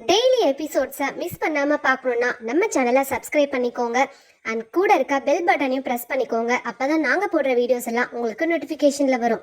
Daily எபிசோட்ஸை miss பண்ணாம பார்க்கணுன்னா நம்ம சேனலை சப்ஸ்கிரைப் பண்ணிக்கோங்க. அண்ட் கூட இருக்க பெல் பட்டனையும் ப்ரெஸ் பண்ணிக்கோங்க. அப்பதான் நாங்க போடுற வீடியோஸ் எல்லாம் உங்களுக்கு நோட்டிஃபிகேஷனில் வரும்.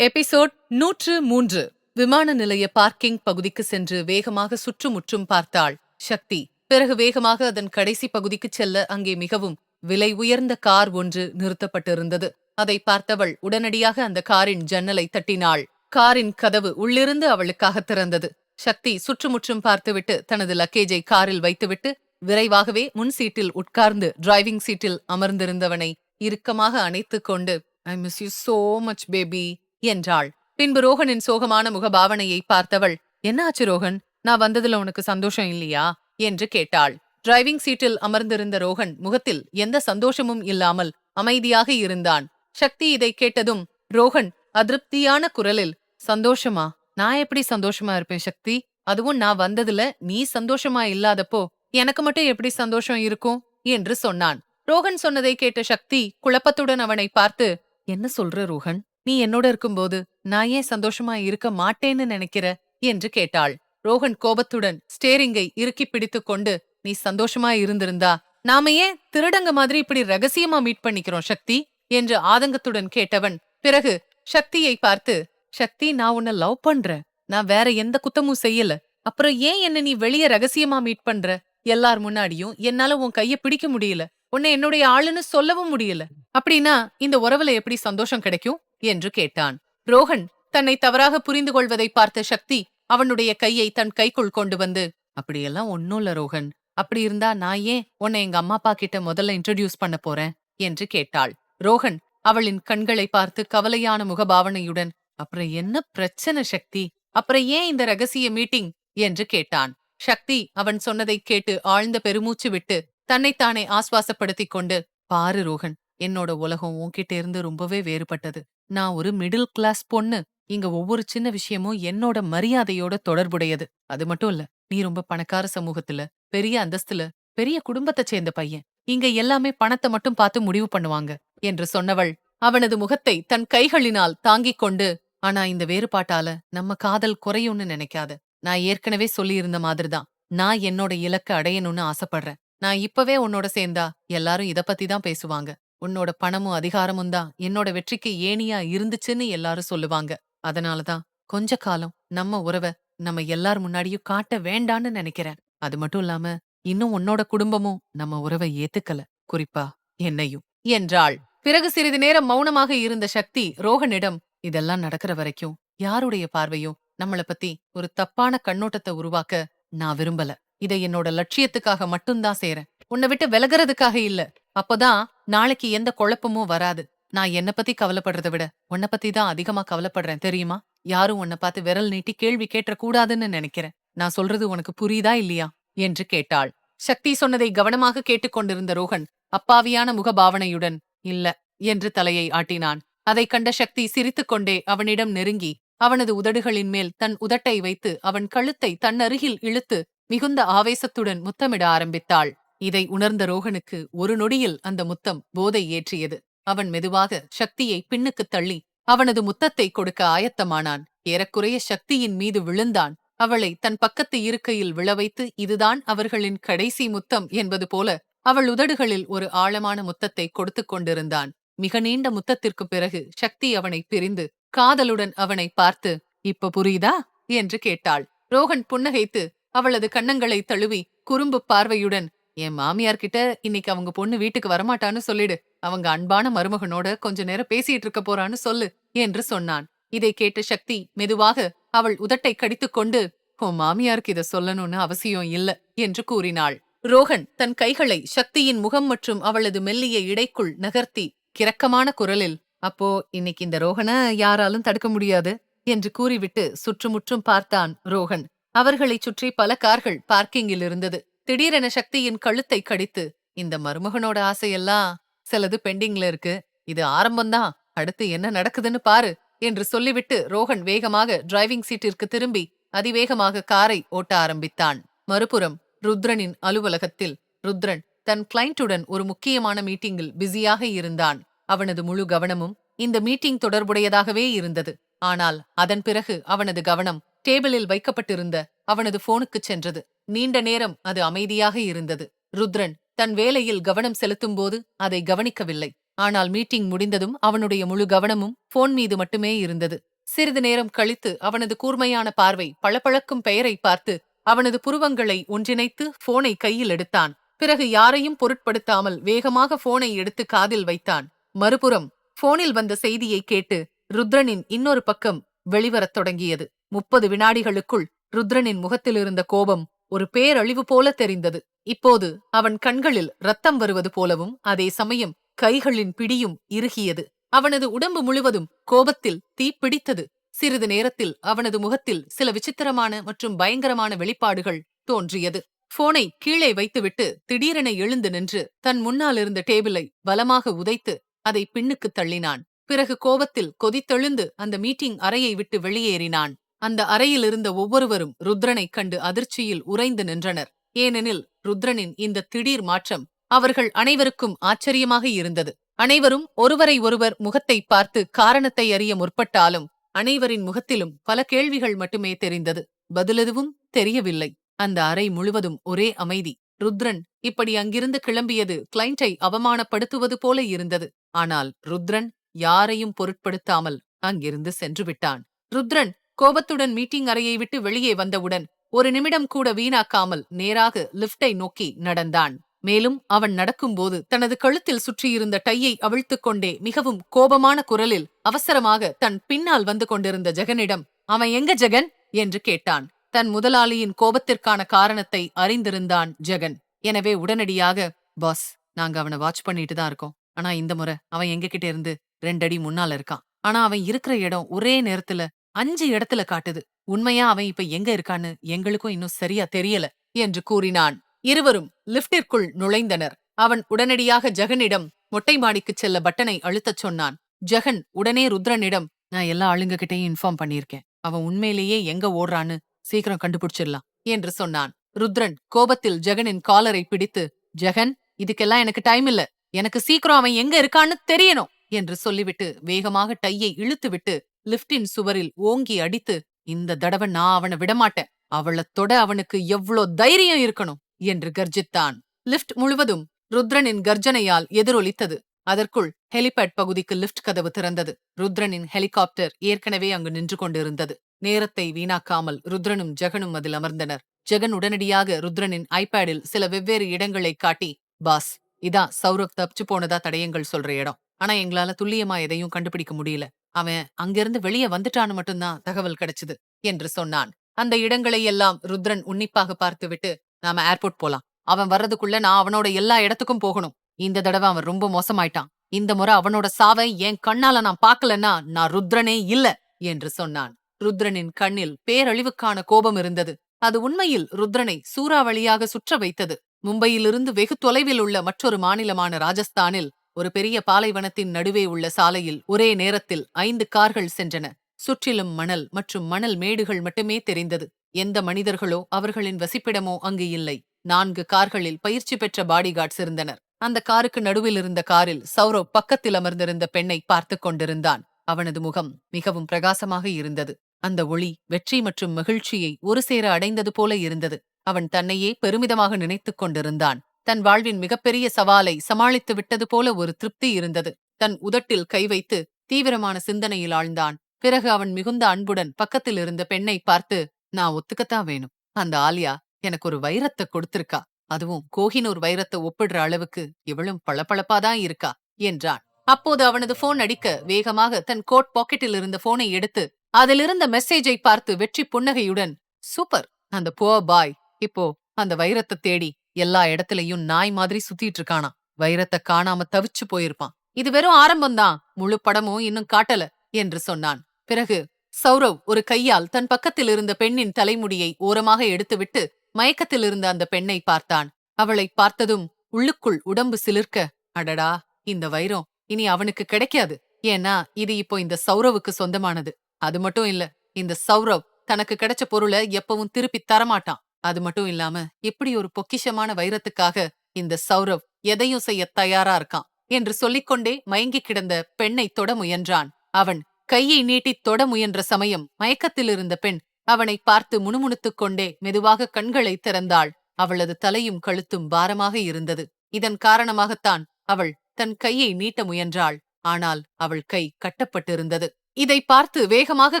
எபிசோட் நூற்று மூன்று. விமான நிலைய பார்க்கிங் பகுதிக்கு சென்று வேகமாக சுற்றுமுற்றும் பார்த்தாள் சக்தி. பிறகு வேகமாக அதன் கடைசி பகுதிக்கு செல்ல அங்கே மிகவும் விலை உயர்ந்த கார் ஒன்று நிறுத்தப்பட்டிருந்தது. அதை பார்த்தவள் உடனடியாக அந்த காரின் ஜன்னலை தட்டினாள். காரின் கதவு உள்ளிருந்து அவளுக்காக திறந்தது. சக்தி சுற்றுமுற்றும் பார்த்துவிட்டு தனது லக்கேஜை காரில் வைத்துவிட்டு விரைவாகவே முன் சீட்டில் உட்கார்ந்து டிரைவிங் சீட்டில் அமர்ந்திருந்தவனை இறுக்கமாக அணைத்துக் கொண்டு I miss you so much baby என்றாள். பின்பு ரோகனின் சோகமான முகபாவனையை பார்த்தவள் என்னாச்சு ரோகன் நான் வந்ததுல உனக்கு சந்தோஷம் இல்லையா? என்று கேட்டாள். டிரைவிங் சீட்டில் அமர்ந்திருந்த ரோகன் முகத்தில் எந்த சந்தோஷமும் இல்லாமல் அமைதியாக இருந்தான். சக்தி இதை கேட்டதும் ரோகன் அதிருப்தியான குரலில் சந்தோஷமா? நான் எப்படி சந்தோஷமா இருப்பேன் சக்தி? அதுவும் நான் வந்ததுல நீ சந்தோஷமா இல்லாதப்போ எனக்கு மட்டும் எப்படி சந்தோஷம் இருக்கும்? என்று சொன்னான். ரோகன் சொன்னதை கேட்ட சக்தி குழப்பத்துடன் அவனை பார்த்து என்ன சொல்ற ரோகன் நீ என்னோட இருக்கும்போது நான் ஏன் சந்தோஷமா இருக்க மாட்டேன்னு நினைக்கிற? என்று கேட்டாள். ரோகன் கோபத்துடன் ஸ்டேரிங்கை இறுக்கி பிடித்துக் கொண்டு நீ சந்தோஷமா இருந்திருந்தா நாம ஏன் திருடங்க மாதிரி இப்படி ரகசியமா மீட் பண்ணிக்கிறோம் சக்தி? என்று ஆதங்கத்துடன் கேட்டவன் பிறகு சக்தியை பார்த்து சக்தி நான் உன்னை லவ் பண்றேன். நான் வேற எந்த குத்தமும் செய்யல. அப்புறம் ஏன் என்ன நீ வெளிய ரகசியமா மீட் பண்ற? எல்லார் முன்னாடியும் என்னால உன் கைய பிடிக்க முடியல. உன்னை என்னுடைய ஆளுன்னு சொல்லவும் முடியல. அப்படின்னா இந்த உறவுல எப்படி சந்தோஷம் கிடைக்கும்? என்று கேட்டான். ரோஹன் தன்னை தவறாக புரிந்து கொள்வதை பார்த்த சக்தி அவனுடைய கையை தன் கைக்குள் கொண்டு வந்து. அப்படியெல்லாம் ஒன்னும் இல்ல ரோஹன். அப்படி இருந்தா நான் ஏன் உன்னை எங்க அம்மா அப்பா கிட்ட முதல்ல இன்ட்ரடியூஸ் பண்ண போறேன்? என்று கேட்டாள். ரோஹன் அவளின் கண்களை பார்த்து கவலையான முகபாவனையுடன் அப்புறம் என்ன பிரச்சனை சக்தி? அப்புறம் ஏன் இந்த ரகசிய மீட்டிங் என்று கேட்டான். சக்தி அவன் சொன்னதை கேட்டு ஆழ்ந்த பெருமூச்சு விட்டு தன்னைத்தானே ஆஸ்வாசப்படுத்திக் கொண்டு பாரு ரோஹன் என்னோட உலகம் உன்கிட்ட இருந்து ரொம்பவே வேறுபட்டது. நான் ஒரு மிடில் கிளாஸ் பொண்ணு. இங்க ஒவ்வொரு சின்ன விஷயமும் என்னோட மரியாதையோட தொடர்புடையது. அது மட்டும் இல்ல நீ ரொம்ப பணக்கார சமூகத்துல பெரிய அந்தஸ்துல பெரிய குடும்பத்தை சேர்ந்த பையன். இங்க எல்லாமே பணத்தை மட்டும் பார்த்து முடிவு பண்ணுவாங்க என்று சொன்னவள் அவனது முகத்தை தன் கைகளினால் தாங்கிக் கொண்டு ஆனா இந்த வேறுபாட்டால நம்ம காதல் குறையும்னு நினைக்காத. நான் ஏற்கனவே சொல்லியிருந்த மாதிரிதான். நான் என்னோட இலக்க அடையணும்னு ஆசைப்படுறேன். நான் இப்பவே உன்னோட சேர்ந்தா எல்லாரும் இத பத்தி தான் பேசுவாங்க. உன்னோட பணமும் அதிகாரமும் தான் என்னோட வெற்றிக்கு ஏணியா இருந்துச்சுன்னு எல்லாரும் சொல்லுவாங்க. அதனாலதான் கொஞ்ச காலம் நம்ம உறவை நம்ம எல்லார் முன்னாடியும் காட்ட வேண்டான்னு நினைக்கிறேன். அது மட்டும் இல்லாம இன்னும் உன்னோட குடும்பமும் நம்ம உறவை ஏத்துக்கல. குறிப்பா என்னையும். என்றாள். பிறகு சிறிது நேரம் மௌனமாக இருந்த சக்தி ரோகனிடம் இதெல்லாம் நடக்கிற வரைக்கும் யாருடைய பார்வையும் நம்மள பத்தி ஒரு தப்பான கண்ணோட்டத்தை உருவாக்க நான் விரும்பல. இதை என்னோட லட்சியத்துக்காக மட்டும்தான் செய்றேன். உன்னை விட்டு விலகுறதுக்காக இல்ல. அப்பதான் நாளைக்கு எந்த குழப்பமும் வராது. நான் என்ன பத்தி கவலைப்படுறத விட உன்னை பத்தி தான் அதிகமா கவலைப்படுறேன் தெரியுமா? யாரும் உன்னை பார்த்து விரல் நீட்டி கேள்வி கேட்ட கூடாதுன்னு நினைக்கிறேன். நான் சொல்றது உனக்கு புரியுதா இல்லையா? என்று கேட்டாள். சக்தி சொன்னதை கவனமாக கேட்டுக்கொண்டிருந்த ரோகன் அப்பாவியான முகபாவனையுடன் இல்ல என்று தலையை ஆட்டினான். அதைக் கண்ட சக்தி சிரித்துக்கொண்டே அவனிடம் நெருங்கி அவனது உதடுகளின் மேல் தன் உதட்டை வைத்து அவன் கழுத்தை தன்னருகில் இழுத்து மிகுந்த ஆவேசத்துடன் முத்தமிட ஆரம்பித்தாள். இதை உணர்ந்த ரோகனுக்கு ஒரு நொடியில் அந்த முத்தம் போதை ஏற்றியது. அவன் மெதுவாக சக்தியை பின்னுக்குத் தள்ளி அவனது முத்தத்தை கொடுக்க ஆயத்தமானான். ஏறக்குறைய சக்தியின் மீது விழுந்தான். அவளை தன் பக்கத்து இருக்கையில் விழவைத்து இதுதான் அவர்களின் கடைசி முத்தம் என்பது போல அவள் உதடுகளில் ஒரு ஆழமான முத்தத்தை கொடுத்துக் கொண்டிருந்தான். மிக நீண்ட முத்தத்திற்கு பிறகு சக்தி அவனை பிரிந்து காதலுடன் அவனை பார்த்து இப்ப புரியுதா? என்று கேட்டாள். ரோகன் புன்னகைத்து அவளது கன்னங்களை தழுவி குறும்பு பார்வையுடன் என் மாமியார் கிட்ட இன்னைக்கு அவங்க பொண்ணு வீட்டுக்கு வரமாட்டான்னு சொல்லிடு. அவங்க அன்பான மருமகனோட கொஞ்ச நேரம் பேசிட்டு இருக்க போறான்னு சொல்லு என்று சொன்னான். இதை கேட்ட சக்தி மெதுவாக அவள் உதட்டை கடித்துக்கொண்டு உன் மாமியாருக்கு இதை சொல்லணும்னு அவசியம் இல்ல என்று கூறினாள். ரோகன் தன் கைகளை சக்தியின் முகம் மற்றும் அவளது மெல்லிய இடைக்குள் நகர்த்தி கிரக்கமான குரலில் அப்போ இன்னைக்கு இந்த ரோகனை யாராலும் தடுக்க முடியாது? என்று கூறிவிட்டு சுற்றுமுற்றும் பார்த்தான் ரோகன் அவர்களைச் சுற்றி பல கார்கள் பார்க்கிங்கில் இருந்தது. திடீரென சக்தியின் கழுத்தை கடித்து இந்த மருமகனோட ஆசையெல்லாம் சிலது பெண்டிங்ல இருக்கு. இது ஆரம்பம்தான். அடுத்து என்ன நடக்குதுன்னு பாரு என்று சொல்லிவிட்டு ரோகன் வேகமாக டிரைவிங் சீட்டிற்கு திரும்பி அதிவேகமாக காரை ஓட்ட ஆரம்பித்தான். மறுபுறம் ருத்ரனின் அலுவலகத்தில் ருத்ரன் தன் கிளைண்ட்டுடன் ஒரு முக்கியமான மீட்டிங்கில் பிஸியாக இருந்தான். அவனது முழு கவனமும் இந்த மீட்டிங் தொடர்புடையதாகவே இருந்தது. ஆனால் அதன் பிறகு அவனது கவனம் டேபிளில் வைக்கப்பட்டிருந்த அவனது போனுக்குச் சென்றது. நீண்ட நேரம் அது அமைதியாக இருந்தது. ருத்ரன் தன் வேலையில் கவனம் செலுத்தும்போது அதை கவனிக்கவில்லை. ஆனால் மீட்டிங் முடிந்ததும் அவனுடைய முழு கவனமும் போன் மீது மட்டுமே இருந்தது. சிறிது நேரம் கழித்து அவனது கூர்மையான பார்வை பளபளக்கும் பெயரை பார்த்து அவனது புருவங்களை ஒன்றிணைத்து போனை கையில் எடுத்தான். பிறகு யாரையும் பொருட்படுத்தாமல் வேகமாக போனை எடுத்து காதில் வைத்தான். மறுபுறம் போனில் வந்த செய்தியை கேட்டு ருத்ரனின் இன்னொரு பக்கம் வெளிவரத் தொடங்கியது. முப்பது வினாடிகளுக்குள் ருத்ரனின் முகத்தில் இருந்த கோபம் ஒரு பேரழிவு போல தெரிந்தது. இப்போது அவன் கண்களில் ரத்தம் வருவது போலவும் அதே சமயம் கைகளின் பிடியும் இறுகியது. அவனது உடம்பு முழுவதும் கோபத்தில் தீப்பிடித்தது சிறிது நேரத்தில் அவனது முகத்தில் சில விசித்திரமான மற்றும் பயங்கரமான வெளிப்பாடுகள் தோன்றியது. போனை கீழே வைத்துவிட்டு திடீரென எழுந்து நின்று தன் முன்னால் இருந்த டேபிளை பலமாக உதைத்து அதை பின்னுக்கு தள்ளினான். பிறகு கோபத்தில் கொதித்தெழுந்து அந்த மீட்டிங் அறையை விட்டு வெளியேறினான். அந்த அறையில் இருந்த ஒவ்வொருவரும் ருத்ரனைக் கண்டு அதிர்ச்சியில் உறைந்து நின்றனர். ஏனெனில் ருத்ரனின் இந்த திடீர் மாற்றம் அவர்கள் அனைவருக்கும் ஆச்சரியமாக இருந்தது. அனைவரும் ஒருவரை ஒருவர் முகத்தை பார்த்து காரணத்தை அறிய முற்பட்டாலும் அனைவரின் முகத்திலும் பல கேள்விகள் மட்டுமே தெரிந்தது. பதிலெதுவும் தெரியவில்லை. அந்த அறை முழுவதும் ஒரே அமைதி. ருத்ரன் இப்படி அங்கிருந்து கிளம்பியது கிளைண்டை அவமானப்படுத்துவது போல இருந்தது. ஆனால் ருத்ரன் யாரையும் பொருட்படுத்தாமல் அங்கிருந்து சென்று விட்டான். ருத்ரன் கோபத்துடன் மீட்டிங் அறையை விட்டு வெளியே வந்தவுடன் ஒரு நிமிடம் கூட வீணாக்காமல் நேராக லிப்டை நோக்கி நடந்தான். மேலும் அவன் நடக்கும்போது தனது கழுத்தில் சுற்றியிருந்த டையை அவிழ்த்துக் கொண்டே மிகவும் கோபமான குரலில் அவசரமாக தன் பின்னால் வந்து கொண்டிருந்த ஜெகனிடம் அவன் எங்க ஜெகன்? என்று கேட்டான். தன் முதலாளியின் கோபத்திற்கான காரணத்தை அறிந்திருந்தான் ஜெகன். எனவே உடனடியாக பாஸ் நாங்க அவனை வாட்ச் பண்ணிட்டு தான் இருக்கோம். ஆனா இந்த முறை அவன் எங்ககிட்ட இருந்து ரெண்டடி முன்னால இருக்கான். ஆனா அவன் இருக்கிற இடம் ஒரே நேரத்துல அஞ்சு இடத்துல காட்டுது. உண்மையா அவன் இப்ப எங்க இருக்கான்னு எங்களுக்கும் இன்னும் சரியா தெரியல என்று கூறினான். இருவரும் லிப்டிற்குள் நுழைந்தனர். அவன் உடனடியாக ஜெகனிடம் மொட்டை மாடிக்குச் செல்ல பட்டனை அழுத்தச் சொன்னான். ஜெகன் உடனே ருத்ரனிடம் நான் எல்லா ஆளுங்ககிட்டயும் இன்ஃபார்ம் பண்ணியிருக்கேன். அவன் உண்மையிலேயே எங்க ஓடுறான்னு சீக்கிரம் கண்டுபிடிச்சிடலாம் என்று சொன்னான். ருத்ரன் கோபத்தில் ஜெகனின் காலரை பிடித்து ஜெகன் இதுக்கெல்லாம் எனக்கு டைம் இல்ல. எனக்கு சீக்கிரம் அவன் எங்க இருக்கான்னு தெரியணும் என்று சொல்லிவிட்டு வேகமாக டையை இழுத்துவிட்டு லிப்டின் சுவரில் ஓங்கி அடித்து இந்த தடவை நான் அவனை விடமாட்டேன். அவளை தொட அவனுக்கு எவ்ளோ தைரியம் இருக்கணும் என்று கர்ஜித்தான். லிப்ட் முழுவதும் ருத்ரனின் கர்ஜனையால் எதிரொலித்தது. அதற்குள் ஹெலிபேட் பகுதிக்கு லிப்ட் கதவு திறந்தது. ருத்ரனின் ஹெலிகாப்டர் ஏற்கனவே அங்கு நின்று கொண்டிருந்தது. நேரத்தை வீணாக்காமல் ருத்ரனும் ஜெகனும் அதில் அமர்ந்தனர். ஜெகன் உடனடியாக ருத்ரனின் ஐபேடில் சில வெவ்வேறு இடங்களை காட்டி பாஸ் இதான் சௌரவ் தப்பிச்சு போனதா தடயங்கள் சொல்ற இடம். ஆனா எங்களால துல்லியமா எதையும் கண்டுபிடிக்க முடியல. அவன் அங்கிருந்து வெளியே வந்துட்டான்னு மட்டும்தான் தகவல் கிடைச்சது என்று சொன்னான். அந்த இடங்களை எல்லாம் ருத்ரன் உன்னிப்பாக பார்த்துவிட்டு நாம ஏர்போர்ட் போலாம். அவன் வர்றதுக்குள்ள நான் அவனோட எல்லா இடத்துக்கும் போகணும். இந்த தடவை அவன் ரொம்ப மோசமாயிட்டான். இந்த முறை அவனோட சாவை என் கண்ணால நான் பார்க்கலன்னா நான் ருத்ரனே இல்ல என்று சொன்னான். ருத்ரனின் கண்ணில் பேரழிவுக்கான கோபம் இருந்தது. அது உண்மையில் ருத்ரனை சூறாவளியாக சுற்ற வைத்தது. மும்பையிலிருந்து வெகு தொலைவில் உள்ள மற்றொரு மாநிலமான ராஜஸ்தானில் ஒரு பெரிய பாலைவனத்தின் நடுவே உள்ள சாலையில் ஒரே நேரத்தில் ஐந்து கார்கள் சென்றன. சுற்றிலும் மணல் மற்றும் மணல் மேடுகள் மட்டுமே தெரிந்தது. எந்த மனிதர்களோ அவர்களின் வசிப்பிடமோ அங்கு இல்லை. நான்கு கார்களில் பயிற்சி பெற்ற பாடிகார்ட்ஸ் இருந்தனர். அந்த காருக்கு நடுவில் இருந்த காரில் சௌரவ் பக்கத்தில் அமர்ந்திருந்த பெண்ணை பார்த்து கொண்டிருந்தான். அவனது முகம் மிகவும் பிரகாசமாக இருந்தது. அந்த ஒளி வெற்றி மற்றும் மகிழ்ச்சியை ஒரு சேர அடைந்தது போல இருந்தது. அவன் தன்னையே பெருமிதமாக நினைத்துக் கொண்டிருந்தான். தன் வாழ்வின் மிகப்பெரிய சவாலை சமாளித்து விட்டது போல ஒரு திருப்தி இருந்தது. தன் உதட்டில் கை வைத்து தீவிரமான சிந்தனையில் ஆழ்ந்தான். பிறகு அவன் மிகுந்த அன்புடன் பக்கத்தில் இருந்த பெண்ணை பார்த்து நான் ஒத்துக்கத்தான் வேணும்? அந்த ஆலியா எனக்கு ஒரு வைரத்தை கொடுத்திருக்கா. அதுவும் கோஹினூர் வைரத்தை ஒப்பிடுற அளவுக்கு இவளும் பளபளப்பாதான் இருக்கா? என்றான். அப்போது அவனது போன் அடிக்க வேகமாக தன் கோட் பாக்கெட்டில் இருந்த போனை எடுத்து அதிலிருந்த மெசேஜை பார்த்து வெற்றி புன்னகையுடன் சூப்பர்! அந்த போ பாய் இப்போ அந்த வைரத்தை தேடி எல்லா இடத்துலயும் நாய் மாதிரி சுத்திட்டு இருக்கானா வைரத்தை காணாம தவிச்சு போயிருப்பான். இது வெறும் ஆரம்பம்தான். முழு படமும் இன்னும் காட்டல என்று சொன்னான். பிறகு சௌரவ் ஒரு கையால் தன் பக்கத்தில் இருந்த பெண்ணின் தலைமுடியை ஓரமாக எடுத்துவிட்டு மயக்கத்தில் இருந்த அந்த பெண்ணை பார்த்தான். அவளை பார்த்ததும் உள்ளுக்குள் உடம்பு சிலிர்க்க அடடா! இந்த வைரம் இனி அவனுக்கு கிடைக்காது. ஏன்னா இது இப்போ இந்த சௌரவுக்கு சொந்தமானது. அது மட்டும் இல்ல இந்த சௌரவ் தனக்கு கிடைச்ச பொருளை எப்பவும் திருப்பி தரமாட்டான். அது மட்டும் இல்லாம இப்படி ஒரு பொக்கிஷமான வைரத்துக்காக இந்த சௌரவ் எதையும் செய்ய தயாரா இருக்கான் என்று சொல்லிக்கொண்டே மயங்கி கிடந்த பெண்ணை தொட முயன்றான். அவன் கையை நீட்டித் தொட முயன்ற சமயம் மயக்கத்தில் இருந்த பெண் அவனை பார்த்து முணுமுணுத்துக் கொண்டே மெதுவாக கண்களை திறந்தாள். அவளது தலையும் கழுத்தும் பாரமாக இருந்தது. இதன் காரணமாகத்தான் அவள் தன் கையை நீட்ட முயன்றாள். ஆனால் அவள் கை கட்டப்பட்டிருந்தது. இதை பார்த்து வேகமாக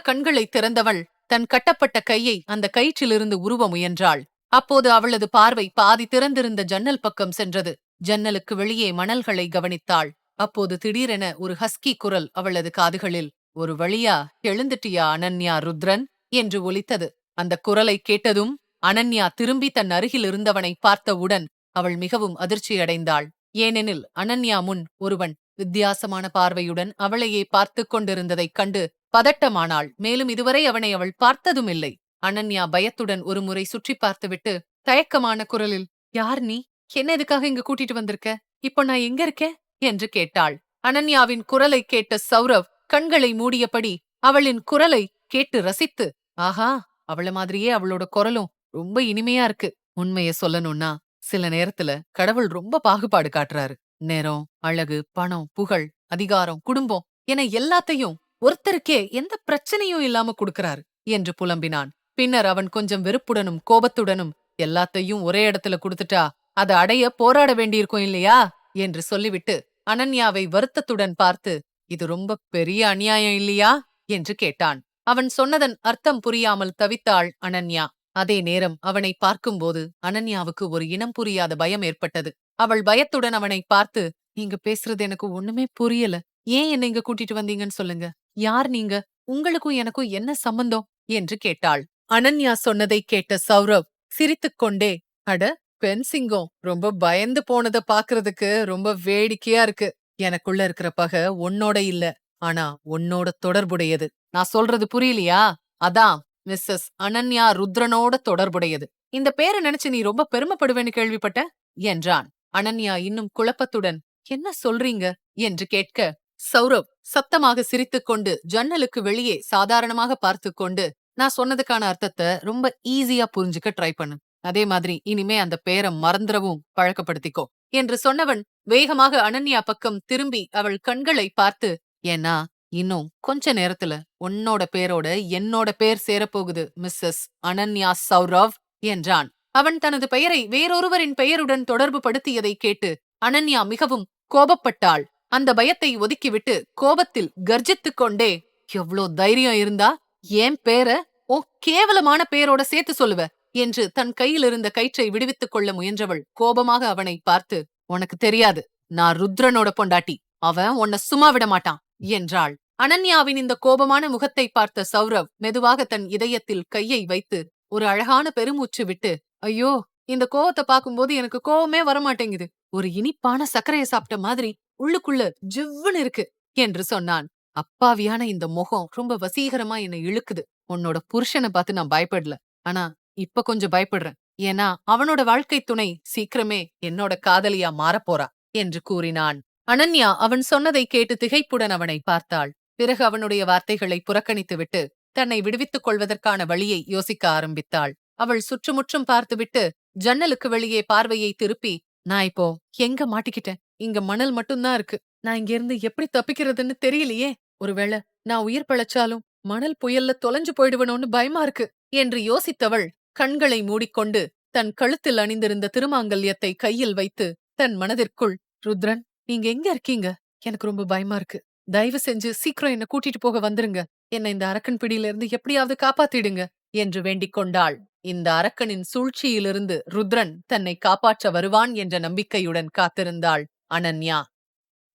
கண்களை திறந்தவள் தன் கட்டப்பட்ட கையை அந்த கயிற்றிலிருந்து உருவ முயன்றாள். அப்போது அவளது பார்வை பாதி திறந்திருந்த ஜன்னல் பக்கம் சென்றது. ஜன்னலுக்கு வெளியே மணல்களை கவனித்தாள். அப்போது திடீரென ஒரு ஹஸ்கி குரல் அவளது காதுகளில் ஒரு வழியா? எழுந்துட்டியா அனன்யா ருத்ரன்? என்று ஒலித்தது. அந்த குரலை கேட்டதும் அனன்யா திரும்பி தன் அருகில் இருந்தவனை பார்த்தவுடன் அவள் மிகவும் அதிர்ச்சியடைந்தாள். ஏனெனில் அனன்யா முன் ஒருவன் வித்தியாசமான பார்வையுடன் அவளையே பார்த்துக் கொண்டிருந்ததைக் கண்டு பதட்டமானாள். மேலும் இதுவரை அவனை அவள் பார்த்ததுமில்லை. அனன்யா பயத்துடன் ஒருமுறை சுற்றி பார்த்துவிட்டு தயக்கமான குரலில் யார் நீ? என்ன எதுக்காக இங்கு கூட்டிட்டு வந்திருக்க? இப்போ நான் எங்க இருக்கேன்? என்று கேட்டாள். அனன்யாவின் குரலை கேட்ட சௌரவ் கண்களை மூடியபடி அவளின் குரலை கேட்டு ரசித்து ஆஹா அவள மாதிரியே அவளோட குரலும் ரொம்ப இனிமையா இருக்கு. உண்மைய சொல்லணும்னா சில நேரத்துல கடவுள் ரொம்ப பாகுபாடு காட்டுறாரு. நேரம் அழகு பணம் புகழ் அதிகாரம் குடும்பம் என எல்லாத்தையும் ஒருத்தருக்கே எந்த பிரச்சனையும் இல்லாம கொடுக்கறாரு என்று புலம்பினான். பின்னர் அவன் கொஞ்சம் வெறுப்புடனும் கோபத்துடனும் எல்லாத்தையும் ஒரே இடத்துல கொடுத்துட்டா அதை அடைய போராட வேண்டியிருக்கும் இல்லையா? என்று சொல்லிவிட்டு அனன்யாவை வருத்தத்துடன் பார்த்து இது ரொம்ப பெரிய அநியாயம் இல்லையா? என்று கேட்டான். அவன் சொன்னதன் அர்த்தம் புரியாமல் தவித்தாள் அனன்யா. அதே நேரம் அவனை பார்க்கும்போது அனன்யாவுக்கு ஒரு இனம் புரியாத பயம் ஏற்பட்டது. அவள் பயத்துடன் அவனை பார்த்து நீங்க பேசுறது எனக்கு ஒண்ணுமே புரியல. ஏன் என்ன இங்க கூட்டிட்டு வந்தீங்கன்னு சொல்லுங்க. யார் நீங்க? உங்களுக்கும் எனக்கும் என்ன சம்பந்தம்? என்று கேட்டாள். அனன்யா சொன்னதை கேட்ட சௌரவ் சிரித்துக்கொண்டே அட பெண் சிங்கம் ரொம்ப பயந்து போனத பாக்குறதுக்கு ரொம்ப வேடிக்கையா இருக்கு. எனக்குள்ள இருக்கிற பகை உன்னோட இல்ல. ஆனா உன்னோட தொடர்புடையது. நான் சொல்றது புரியலையா? அதான் மிஸ்ஸஸ் அனன்யா ருத்ரனோட தொடர்புடையது. இந்த பேரை நினைச்சு நீ ரொம்ப பெருமைப்படுவேன்னு கேள்விப்பட்ட என்றான். அனன்யா இன்னும் குழப்பத்துடன் என்ன சொல்றீங்க? என்று கேட்க சௌரவ் சத்தமாக சிரித்துக்கொண்டு ஜன்னலுக்கு வெளியே சாதாரணமாக பார்த்துக்கொண்டு நான் சொன்னதுக்கான அர்த்தத்தை ரொம்ப ஈஸியா புரிஞ்சுக்க ட்ரை பண்ணு. அதே மாதிரி இனிமே அந்த பேரை மறந்துடவும் பழக்கப்படுத்திக்கோ. என்று சொன்னவன் வேகமாக அனன்யா பக்கம் திரும்பி அவள் கண்களை பார்த்து ஏன்னா இன்னும் கொஞ்ச நேரத்துல உன்னோட பேரோட என்னோட பேர் சேரப்போகுது மிஸ்ஸஸ் அனன்யா சௌரவ் என்றான். அவன் தனது பெயரை வேறொருவரின் பெயருடன் தொடர்பு படுத்தியதை கேட்டு அனன்யா மிகவும் கோபப்பட்டாள். அந்த பயத்தை ஒதுக்கிவிட்டு கோபத்தில் கர்ஜித்துக் கொண்டே எவ்ளோ தைரியம் இருந்தா? ஏன் பேர? ஓ கேவலமான பேரோட சேர்த்து சொல்லுவ என்று தன் கையில் இருந்த கயிற்றை விடுவித்துக் கொள்ள முயன்றவள் கோபமாக அவனை பார்த்து உனக்கு தெரியாது நான் ருத்ரனோட பொண்டாட்டி. அவன் உன்னை சும்மா விட மாட்டான் என்றாள். அனன்யாவின் இந்த கோபமான முகத்தை பார்த்த சௌரவ் மெதுவாக தன் இதயத்தில் கையை வைத்து ஒரு அழகான பெருமூச்சு விட்டு ஐயோ! இந்த கோவத்தை பார்க்கும்போது எனக்கு கோவமே வரமாட்டேங்குது. ஒரு இனிப்பான சர்க்கரைய சாப்பிட்ட மாதிரி உள்ளுக்குள்ள ஜிவ்வுன்னு இருக்கு என்று சொன்னான். அப்பாவியான இந்த முகம் ரொம்ப வசீகரமா என்னை இழுக்குது. உன்னோட புருஷனை பார்த்து நான் பயப்படல. ஆனா இப்ப கொஞ்சம் பயப்படுறேன். ஏன்னா அவனோட வாழ்க்கை துணை சீக்கிரமே என்னோட காதலியா மாறப்போறா என்று கூறினான். அனன்யா அவன் சொன்னதை கேட்டு திகைப்புடன் அவனை பார்த்தாள். பிறகு அவனுடைய வார்த்தைகளை புறக்கணித்துவிட்டு தன்னை விடுவித்துக் கொள்வதற்கான வழியை யோசிக்க ஆரம்பித்தாள். அவள் சுற்றுமுற்றும் பார்த்துவிட்டு ஜன்னலுக்கு வெளியே பார்வையை திருப்பி நான் இப்போ எங்க மாட்டிக்கிட்டேன்? இங்க மணல் மட்டும்தான் இருக்கு. நான் இங்க இருந்து எப்படி தப்பிக்கிறதுன்னு தெரியலையே. ஒருவேளை நான் உயிர் பிழைச்சாலும் மணல் புயல்ல தொலைஞ்சு போயிடுவனோன்னு பயமா இருக்கு என்று யோசித்தவள் கண்களை மூடிக்கொண்டு தன் கழுத்தில் அணிந்திருந்த திருமாங்கல்யத்தை கையில் வைத்து தன் மனதிற்குள் ருத்ரன் நீங்க எங்க இருக்கீங்க? எனக்கு ரொம்ப பயமா இருக்கு. தயவு செஞ்சு சீக்கிரம் என்ன கூட்டிட்டு போக வந்துருங்க. என்னை இந்த அரக்கன் பிடியிலிருந்து எப்படியாவது காப்பாத்திடுங்க என்று வேண்டிக் கொண்டாள். இந்த அரக்கனின் சூழ்ச்சியிலிருந்து ருத்ரன் தன்னை காப்பாற்ற வருவான் என்ற நம்பிக்கையுடன் காத்திருந்தாள் அனன்யா.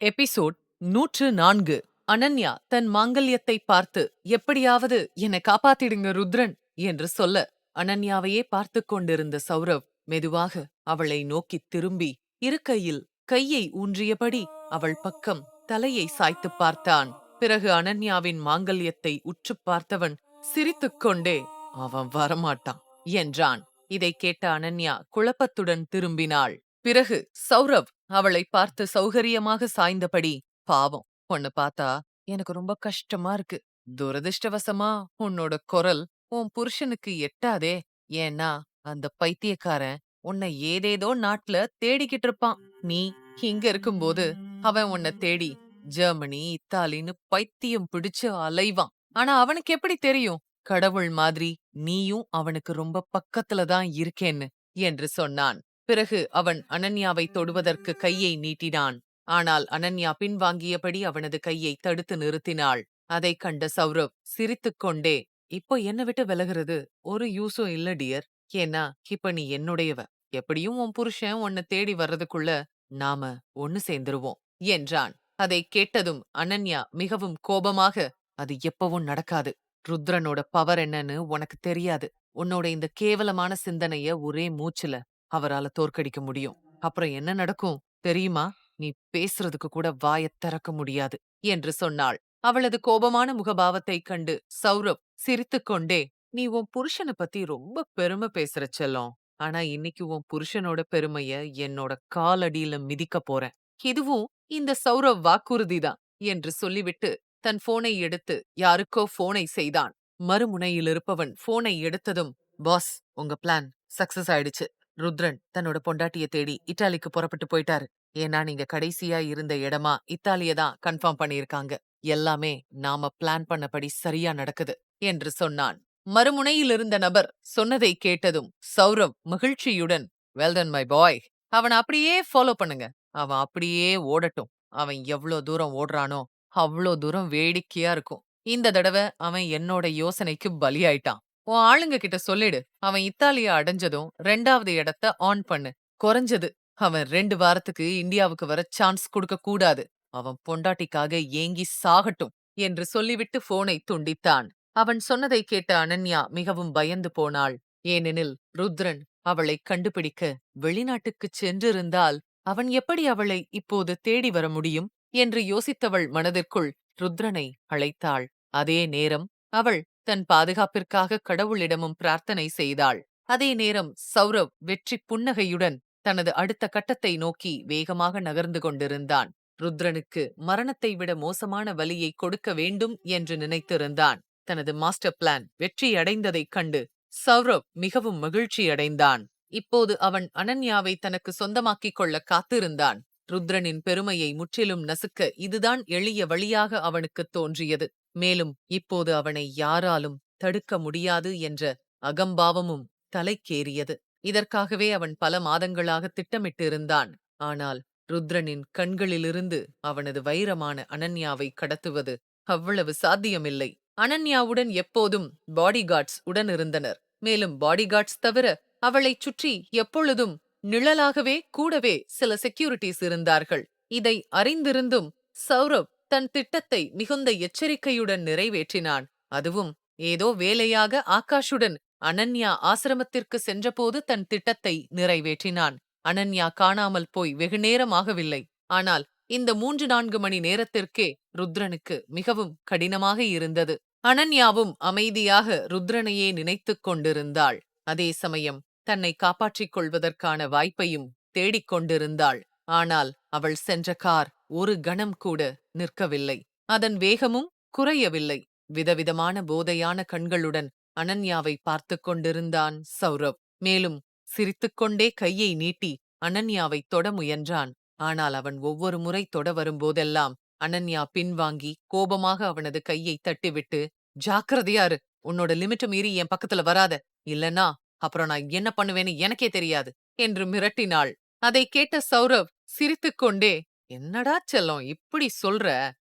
எபிசோட் நூற்று நான்கு. அனன்யா தன் மாங்கல்யத்தை பார்த்து எப்படியாவது என்னை காப்பாத்திடுங்க ருத்ரன் என்று சொல்ல அனன்யாவையே பார்த்து கொண்டிருந்த சௌரவ் மெதுவாக அவளை நோக்கித் திரும்பி இருக்கையில் கையை ஊன்றியபடி அவள் பக்கம் தலையை சாய்த்துப் பார்த்தான். பிறகு அனன்யாவின் மாங்கல்யத்தை உற்றுப் பார்த்தவன் சிரித்துக்கொண்டே அவன் வரமாட்டான். என்றான். இதை கேட்ட அனன்யா குழப்பத்துடன் திரும்பினாள். பிறகு சௌரவ் அவளை பார்த்து சௌகரியமாக சாய்ந்தபடி பாவம் பொண்ணு பார்த்தா எனக்கு ரொம்ப கஷ்டமா இருக்கு. துரதிர்ஷ்டவசமா உன்னோட குரல் உன் புருஷனுக்கு எட்டாதே. ஏன்னா அந்த பைத்தியக்காரன் உன்னை ஏதேதோ நாட்டுல தேடிக்கிட்டு இருப்பான். நீ இங்க இருக்கும்போது அவன் உன்னை தேடி ஜெர்மனி இத்தாலின்னு பைத்தியம் பிடிச்சு அலைவான். ஆனா அவனுக்கு எப்படி தெரியும்? கடவுள் மாதிரி நீயும் அவனுக்கு ரொம்ப பக்கத்துல தான் இருக்கேன்னு என்று சொன்னான். பிறகு அவன் அனன்யாவை தொடுவதற்கு கையை நீட்டினான். ஆனால் அனன்யா பின்வாங்கியபடி அவனது கையை தடுத்து நிறுத்தினாள். அதைக் கண்ட சௌரவ் சிரித்துக்கொண்டே இப்போ என்ன விட்டு விலகுறது? ஒரு யூஸும் இல்ல டியர். ஏன்னா இப்ப நீ என்னுடையவ. எப்படியும் உன் புருஷன் உன்னை தேடி வர்றதுக்குள்ள நாம ஒன்னு சேர்ந்துருவோம் என்றான். அதை கேட்டதும் அனன்யா மிகவும் கோபமாக அது எப்பவும் நடக்காது. ருத்ரனோட பவர் என்னன்னு உனக்கு தெரியாது. உன்னோட இந்த கேவலமான சிந்தனைய ஒரே மூச்சுல அவரால தோற்கடிக்க முடியும். அப்புறம் என்ன நடக்கும்? தெரியுமா? நீ பேசுறதுக்கு கூட வாயத் திறக்க முடியாது என்று சொன்னாள். அவளது கோபமான முகபாவத்தைக் கண்டு சௌரவ் சிரித்துக்கொண்டே நீ உன் புருஷனை பத்தி ரொம்ப பெருமை பேசுற செல்லம். ஆனா இன்னைக்கு உன் புருஷனோட பெருமைய என்னோட காலடியில மிதிக்க போறேன். இதுவும் இந்த சௌரவ் வாக்குறுதிதான் என்று சொல்லிவிட்டு தன் போனை எடுத்து யாருக்கோ போனை செய்தான். மறுமுனையில் இருப்பவன் போனை எடுத்ததும் பாஸ் உங்க பிளான் சக்சஸ் ஆயிடுச்சு. ருத்ரன் தன்னோட பொண்டாட்டிய தேடி இட்டாலிக்கு புறப்பட்டு போயிட்டாரு. ஏன்னா நீங்க கடைசியா இருந்த இடமா இத்தாலிய தான் கன்ஃபார்ம் பண்ணியிருக்காங்க. எல்லாமே நாம பிளான் பண்ணபடி சரியா நடக்குது என்று சொன்னான். மறுமுனையில் இருந்த நபர் சொன்னதை கேட்டதும் சௌரவ் மகிழ்ச்சியுடன் வெல்டன் மை பாய் அவன் அப்படியே ஃபாலோ பண்ணுங்க. அவன் அப்படியே ஓடட்டும். அவன் எவ்ளோ தூரம் ஓடுறானோ அவ்வளோ தூரம் வேடிக்கையா இருக்கும். இந்த தடவை அவன் என்னோட யோசனைக்கு பலியாயிட்டான். உன் ஆளுங்க கிட்ட சொல்லிடு. அவன் இத்தாலிய அடைஞ்சதும் ரெண்டாவது இடத்த ஆன் பண்ணு. குறைஞ்சது. அவன் ரெண்டு வாரத்துக்கு இந்தியாவுக்கு வர சான்ஸ் கொடுக்க கூடாது. அவன் பொண்டாட்டிக்காக ஏங்கி சாகட்டும் என்று சொல்லிவிட்டு போனை துண்டித்தான். அவன் சொன்னதை கேட்ட அனன்யா மிகவும் பயந்து போனாள். ஏனெனில் ருத்ரன் அவளை கண்டுபிடிக்க வெளிநாட்டுக்குச் சென்றிருந்தால் அவன் எப்படி அவளை இப்போது தேடி வர முடியும்? என்று யோசித்தவள் மனதிற்குள் ருத்ரனை அழைத்தாள். அதே நேரம் அவள் தன் பாதுகாப்பிற்காக கடவுளிடமும் பிரார்த்தனை செய்தாள். அதே நேரம் சௌரவ் வெற்றி புன்னகையுடன் தனது அடுத்த கட்டத்தை நோக்கி வேகமாக நகர்ந்து கொண்டிருந்தான். ருத்ரனுக்கு மரணத்தை விட மோசமான வலியை கொடுக்க வேண்டும் என்று நினைத்திருந்தான். தனது மாஸ்டர் பிளான் வெற்றியடைந்ததைக் கண்டு சௌரவ் மிகவும் மகிழ்ச்சியடைந்தான். இப்போது அவன் அனன்யாவை தனக்கு சொந்தமாக்கிக் கொள்ள காத்திருந்தான். ருத்ரனின் பெருமையை முற்றிலும் நசுக்க இதுதான் எளிய வழியாக அவனுக்குத் தோன்றியது. மேலும் இப்போது அவனை யாராலும் தடுக்க முடியாது என்ற அகம்பாவமும் தலைக்கேறியது. இதற்காகவே அவன் பல மாதங்களாக திட்டமிட்டிருந்தான். ஆனால் ருத்ரனின் கண்களிலிருந்து அவனது வைரமான அனன்யாவை கடத்துவது அவ்வளவு சாத்தியமில்லை. அனன்யாவுடன் எப்போதும் பாடிகார்ட்ஸ் உடனிருந்தனர் மேலும் பாடிகார்ட்ஸ் தவிர அவளைச் சுற்றி எப்பொழுதும் நிழலாகவே கூடவே சில செக்யூரிட்டிஸ் இருந்தார்கள். இதை அறிந்திருந்தும் சௌரவ் தன் திட்டத்தை மிகுந்த எச்சரிக்கையுடன் நிறைவேற்றினான். அதுவும் ஏதோ வேலையாக ஆகாஷுடன் அனன்யா ஆசிரமத்திற்கு சென்றபோது தன் திட்டத்தை நிறைவேற்றினான். அனன்யா காணாமல் போய் வெகுநேரம் ஆகவில்லை. ஆனால் இந்த மூன்று நான்கு மணி நேரத்திற்கே ருத்ரனுக்கு மிகவும் கடினமாக இருந்தது. அனன்யாவும் அமைதியாக ருத்ரனையே நினைத்துக் கொண்டிருந்தாள். அதே சமயம் தன்னை காப்பாற்றிக் கொள்வதற்கான வாய்ப்பையும் தேடிக் கொண்டிருந்தாள். ஆனால் அவள் சென்ற கார் ஒரு கணம் கூட நிற்கவில்லை. அதன் வேகமும் குறையவில்லை. விதவிதமான போதையான கண்களுடன் அனன்யாவை பார்த்துக் கொண்டிருந்தான் சௌரவ். மேலும் சிரித்துக்கொண்டே கையை நீட்டி அனன்யாவை தொட முயன்றான். ஆனால் அவன் ஒவ்வொரு முறை தொட வரும்போதெல்லாம் அனன்யா பின்வாங்கி கோபமாக அவனது கையை தட்டிவிட்டு ஜாக்கிரதையாரு உன்னோட லிமிட்ட மீறி என் பக்கத்துல வராத. இல்லனா அப்புறம் நான் என்ன பண்ணுவேன்னு எனக்கே தெரியாது என்று மிரட்டினாள். அதை கேட்ட சௌரவ் சிரித்துக்கொண்டே என்னடா செல்லம் இப்படி சொல்ற?